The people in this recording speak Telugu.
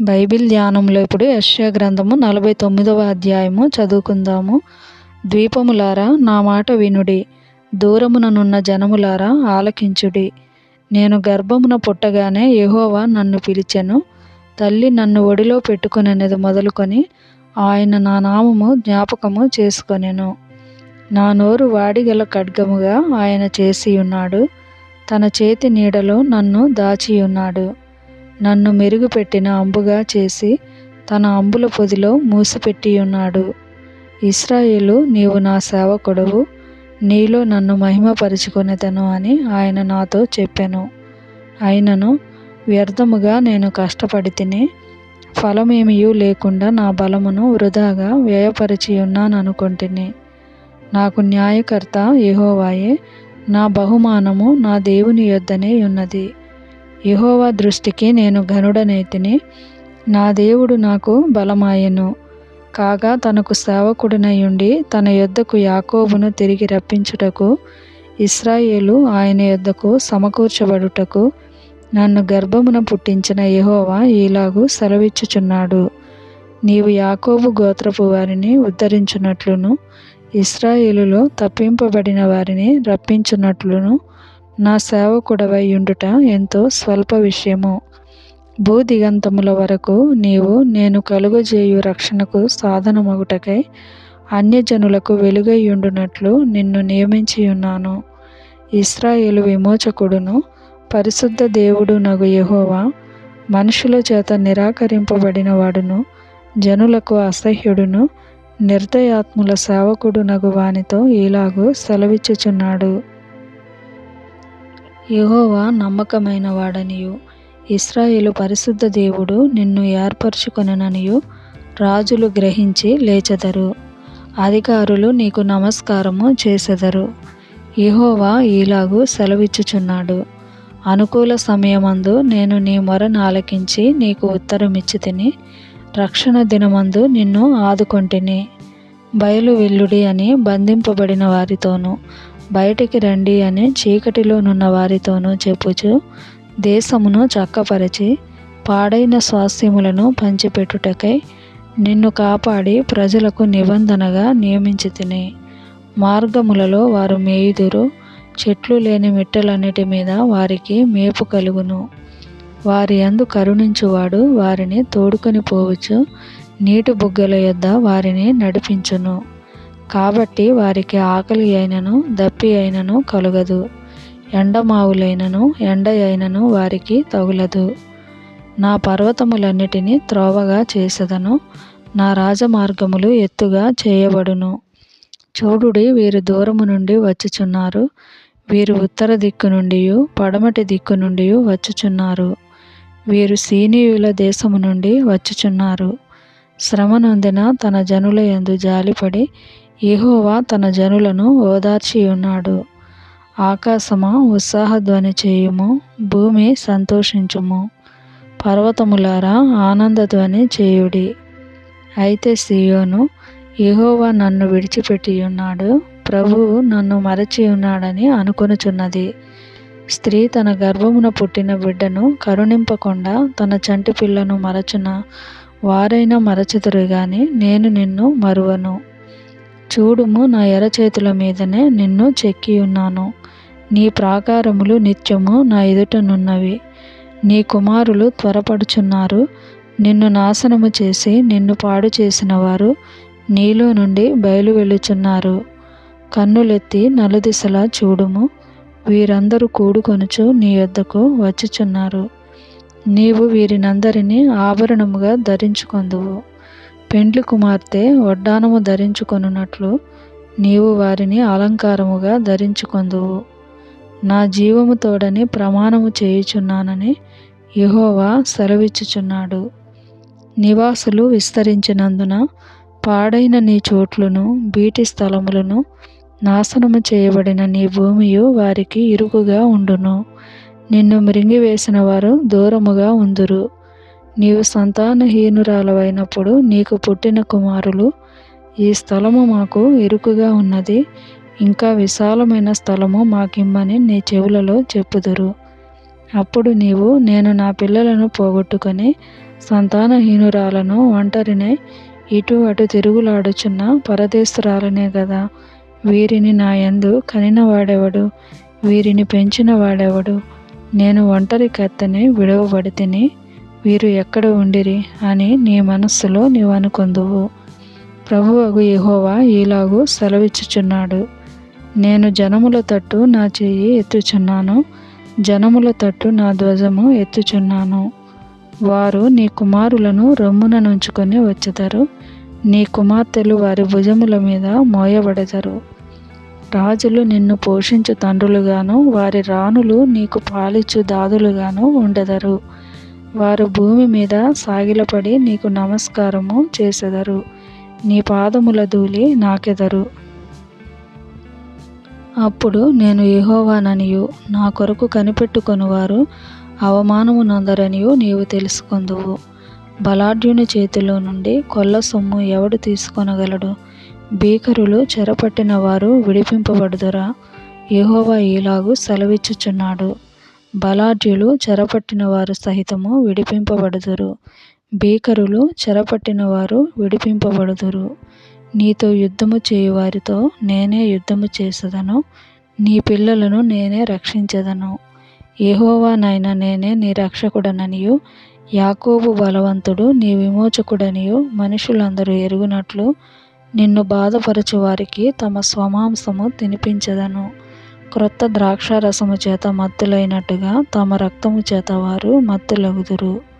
బైబిల్ ధ్యానంలో ఇప్పుడు యశ్యా గ్రంథము నలభై తొమ్మిదవ అధ్యాయము చదువుకుందాము. ద్వీపములారా నా మాట వినుడి. దూరముననున్న జనములారా ఆలకించుడి. నేను గర్భమున పుట్టగానే యహోవా నన్ను పిలిచెను. తల్లి నన్ను ఒడిలో పెట్టుకునేది మొదలుకొని ఆయన నా నామము జ్ఞాపకము చేసుకొనెను. నా నోరు వాడిగల ఖడ్గముగా ఆయన చేసి ఉన్నాడు తన చేతి నీడలో నన్ను దాచి ఉన్నాడు నన్ను మెరుగుపెట్టిన అంబుగా చేసి తన అంబుల పొదిలో మూసిపెట్టి ఉన్నాడు ఇస్రాయేలు నీవు నా సేవకుడవు. నీలో నన్ను మహిమపరుచుకునేదను అని ఆయన నాతో చెప్పాను. ఆయనను వ్యర్థముగా నేను కష్టపడి తిని ఫలమేమియూ లేకుండా నా బలమును వృధాగా వ్యయపరిచి ఉన్నాననుకుంటుని నాకు న్యాయకర్త యహోవాయే నా బహుమానము నా దేవుని యొద్దనే ఉన్నది. యహోవా దృష్టికి నేను ఘనుడనైతిని. నా దేవుడు నాకు బలమాయెను. కాగా తనకు సేవకుడినయుండి తన యొద్దకు యాకోబును తిరిగి రప్పించుటకు ఇస్రాయేలు ఆయన యొద్దకు సమకూర్చబడుటకు నన్ను గర్భమున పుట్టించిన యహోవా ఈలాగు సెలవిచ్చుచున్నాడు. నీవు యాకోబు గోత్రపు వారిని ఉద్ధరించున్నట్లును ఇస్రాయేలులో తప్పింపబడిన వారిని రప్పించున్నట్లును నా సేవకుడవై ఉండుట ఎంతో స్వల్ప విషయము. భూదిగంతముల వరకు నీవు నేను కలుగజేయు రక్షణకు సాధనమగుటకై అన్యజనులకు వెలుగై నిన్ను నియమించి ఉన్నాను. ఇస్రాయేలు విమోచకుడును పరిశుద్ధ దేవుడు నగు యహోవా మనుషుల చేత నిరాకరింపబడిన వాడును జనులకు అసహ్యుడును నిర్దయాత్ముల సేవకుడు నగు వానితో ఇలాగూ సెలవిచ్చుచున్నాడు. యెహోవా నమ్మకమైన వాడనియు ఇస్రాయేలు పరిశుద్ధ దేవుడు నిన్ను ఏర్పరచుకొననియు రాజులు గ్రహించి లేచెదరు. అధికారులు నీకు నమస్కారము చేసెదరు. యహోవా ఈలాగు సెలవిచ్చుచున్నాడు. అనుకూల సమయమందు నేను నీ మొరను ఆలకించి నీకు ఉత్తరమిచ్చి తిని రక్షణ దినమందు నిన్ను ఆదుకొంటిని. బయలు వెల్లుడి అని బంధింపబడిన వారితోనూ బయటికి రండి అని చీకటిలోనున్న వారితోనూ చెప్పుచు దేశమును చక్కపరచి పాడైన స్వాస్థ్యములను పంచిపెట్టుటకై నిన్ను కాపాడి ప్రజలకు నిబంధనగా నియమించి తిని. మార్గములలో వారు మేయుదురు చెట్లు లేని మిట్టలన్నిటి మీద వారికి మేపు కలుగును. వారి అందు కరుణించువాడు వారిని తోడుకొని పోవచ్చు నీటి బుగ్గల యొద్ద వారిని నడిపించును. కాబట్టి వారికి ఆకలి అయినను దప్పి అయినను కలుగదు. ఎండమావులైనను ఎండ అయినను వారికి తగులదు. నా పర్వతములన్నిటినీ త్రోవగా చేసెదను నా రాజమార్గములు ఎత్తుగా చేయబడును. చూడుడి వీరు దూరము నుండి వచ్చుచున్నారు వీరు ఉత్తర దిక్కు నుండి పడమటి దిక్కు నుండి వచ్చుచున్నారు. వీరు సీనీయుల దేశము నుండి వచ్చుచున్నారు. శ్రమ నొందిన తన జనుల యందు జాలిపడి యెహోవా తన జనులను ఓదార్చి ఉన్నాడు ఆకాశమా ఉత్సాహధ్వని చేయుము భూమి సంతోషించుము. పర్వతములారా ఆనందధ్వని చేయుడి. అయితే సియోను యెహోవా నన్ను విడిచిపెట్టి ఉన్నాడు ప్రభువు నన్ను మరచి ఉన్నాడని అనుకొనుచున్నది. స్త్రీ తన గర్భమున పుట్టిన బిడ్డను కరుణింపకుండా తన చంటి పిల్లను మరచున వారైనా మరచుదురు గాని నేను నిన్ను మరువను. చూడుము నా ఎరచేతుల మీదనే నిన్ను చెక్కి ఉన్నాను నీ ప్రాకారములు నిత్యము నా ఎదుటనున్నవి నీ కుమారులు త్వరపడుచున్నారు. నిన్ను నాశనము చేసి నిన్ను పాడు చేసిన వారు నీలో నుండి బయలు వెళ్ళుచున్నారు. కన్నులెత్తి నలుదిశలా చూడుము. వీరందరూ కూడుకొనుచు నీ యొద్దకు వచ్చుచున్నారు. నీవు వీరినందరినీ ఆభరణముగా ధరించుకొందువు. పెండ్లి కుమార్తె వడ్డానము ధరించుకొనున్నట్లు నీవు వారిని అలంకారముగా ధరించుకొందువు. నా జీవము తోడని ప్రమాణము చేయుచున్నానని యహోవా సెలవిచ్చుచున్నాడు. నివాసులు విస్తరించినందున పాడైన నీ చోట్లను బీటి స్థలములను నాశనము చేయబడిన నీ భూమియు వారికి ఇరుకుగా ఉండును. నిన్ను మృంగివేసిన వారు దూరముగా ఉందురు. నీవు సంతానహీనురాలవైనప్పుడు నీకు పుట్టిన కుమారులు ఈ స్థలము మాకు ఇరుకుగా ఉన్నది. ఇంకా విశాలమైన స్థలము మాకిమ్మని నీ చెవులలో చెప్పుదురు. అప్పుడు నీవు నేను నా పిల్లలను పోగొట్టుకొని సంతానహీనురాలను ఒంటరినే ఇటు అటు తిరుగులాడుచున్న పరదేశురాలనే కదా వీరిని నా యందు కనినవాడెవడు? వీరిని పెంచిన వాడెవడు నేను ఒంటరి కత్తని విడవబడి తిని వీరు ఎక్కడ ఉండిరి అని నీ మనస్సులో నీవు అనుకొందువు ప్రభువగు యెహోవా ఈలాగు సెలవిచ్చుచున్నాడు. నేను జనముల తట్టు నా చెయ్యి ఎత్తుచున్నాను. జనముల తట్టు నా ధ్వజము ఎత్తుచున్నాను. వారు నీ కుమారులను రొమ్మున నుంచుకొని వచ్చెదరు. నీ కుమార్తెలు వారి భుజముల మీద మోయబడెదరు. రాజులు నిన్ను పోషించు తండ్రులుగాను వారి రాణులు నీకు పాలిచ్చు దాదులుగాను ఉండెదరు. వారు భూమి మీద సాగిలపడి నీకు నమస్కారము చేసెదరు. నీ పాదముల ధూళి నాకెదరు. అప్పుడు నేను యహోవాననియు నా కొరకు కనిపెట్టుకొనువారు అవమానము నందరనియు నీవు తెలుసుకుందువు. బలాఢ్యుని చేతిలో నుండి కొల్ల సొమ్ము ఎవడు తీసుకొనగలడు? భీకరులు చెరపట్టిన వారు విడిపింపబడుదురా? యహోవా ఈలాగు సెలవిచ్చుచున్నాడు. బలాఢ్యులు చెరపట్టిన వారు సహితము విడిపింపబడుదురు. భీకరులు చెరపట్టిన వారు విడిపింపబడుదురు. నీతో యుద్ధము చేయువారితో నేనే యుద్ధము చేసదను. నీ పిల్లలను నేనే రక్షించెదను. నాయన నేనే నీ రక్షకుడననియు. యాకోబు బలవంతుడు నీ విమోచకుడనియు. మనుషులందరూ ఎరుగునట్లు నిన్ను బాధపరచు వారికి తమ స్వమాంసము తినిపించదను. క్రొత్త ద్రాక్షారసము చేత మత్తులైనట్టుగా తమ రక్తము చేత వారు మత్తులగుదురు.